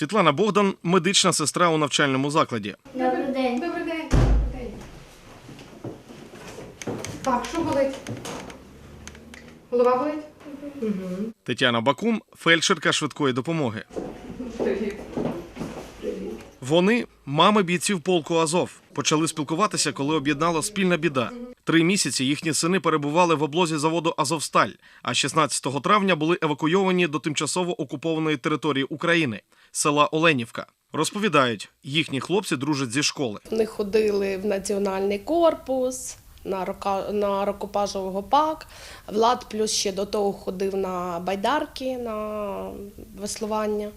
Світлана Богдан медична сестра у навчальному закладі. Добрий день. Добрий день. Так, що болить? Голова болить? Тетяна Бакум фельдшерка швидкої допомоги. Привіт. Вони мами бійців полку Азов. Почали спілкуватися, коли об'єднала спільна біда. Три місяці їхні сини перебували в облозі заводу Азовсталь, а 16 травня були евакуйовані до тимчасово окупованої території України села Оленівка. Розповідають, їхні хлопці дружать зі школи. Вони ходили в національний корпус, на, рока, на гопак. Влад плюс ще до того ходив на байдарки, на веслування.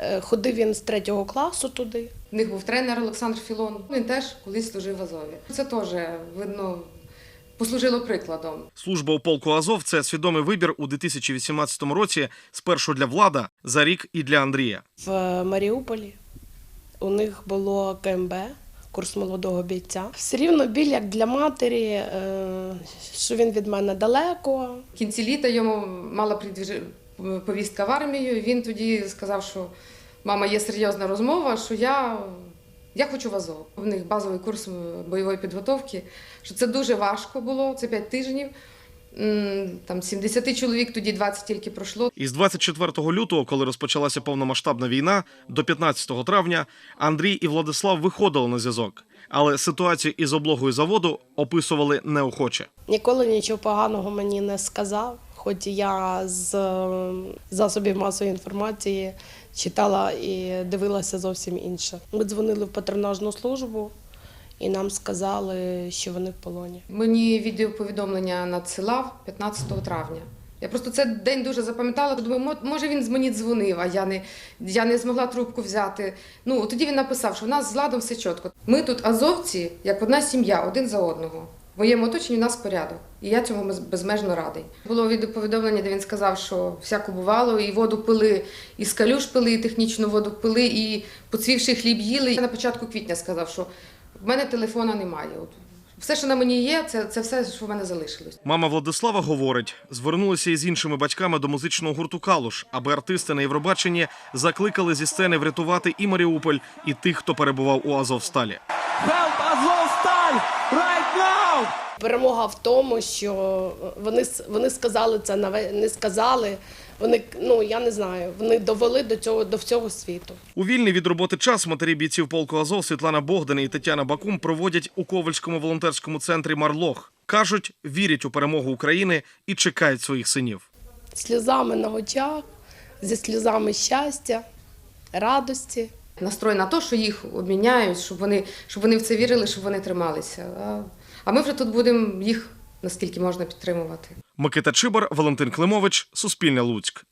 Е, Ходив він з третього класу туди. В них був тренер Олександр Філон. Він теж колись служив в Азові. Це теж, видно, послужило прикладом. Служба у полку Азов це свідомий вибір у 2018 році. Спершу для влада, за рік і для Андрія. В Маріуполі у них було КМБ, курс молодого бійця. Все рівно біль як для матері, е, що він від мене далеко. В кінці літа йому мала повістка в армію. Він тоді сказав, що мама, є серйозна розмова, що я, я хочу в Азов. У них базовий курс бойової підготовки, що це дуже важко було, це 5 тижнів. Там 70 чоловік, тоді 20 тільки пройшло. Із 24 лютого, коли розпочалася повномасштабна війна, до 15 травня Андрій і Владислав виходили на зв'язок, але ситуацію із облогою заводу описували неохоче. Ніколи нічого поганого мені не сказав, хоч я з е, засобів масової інформації читала і дивилася зовсім інше. Ми дзвонили в патронажну службу і нам сказали, що вони в полоні. Мені відеоповідомлення надсилав 15 травня. Я просто цей день дуже запам'ятала, думаю, може він мені дзвонив, а я не, я не змогла трубку взяти. Ну, тоді він написав, що в нас з ладом все чітко. Ми тут азовці, як одна сім'я, один за одного. В моєму оточенні у нас порядок. І я цьому безмежно радий. Було відеоповідомлення, де він сказав, що всяко бувало, і воду пили, і з калюш пили, і технічну воду пили, і поцвівший хліб їли. Я на початку квітня сказав, що в мене телефона немає. От все, що на мені є, це, це все, що в мене залишилось. Мама Владислава говорить, звернулися із іншими батьками до музичного гурту Калуш, аби артисти на Євробаченні закликали зі сцени врятувати і Маріуполь, і тих, хто перебував у Азовсталі. Help now! Перемога в тому, що вони, с- вони сказали це не сказали. Вони ну я не знаю, вони довели до цього до всього світу. У вільний від роботи час матері бійців полку Азов Світлана Богдан і Тетяна Бакум проводять у Ковальському волонтерському центрі Марлох. Кажуть, вірять у перемогу України і чекають своїх синів. Сльозами на очах, зі сльозами щастя, радості. Настрой на те, що їх обміняють, щоб вони, щоб вони в це вірили, щоб вони трималися. А, ми вже тут будемо їх наскільки можна підтримувати. Микита Чибар, Валентин Климович, Суспільне Луцьк.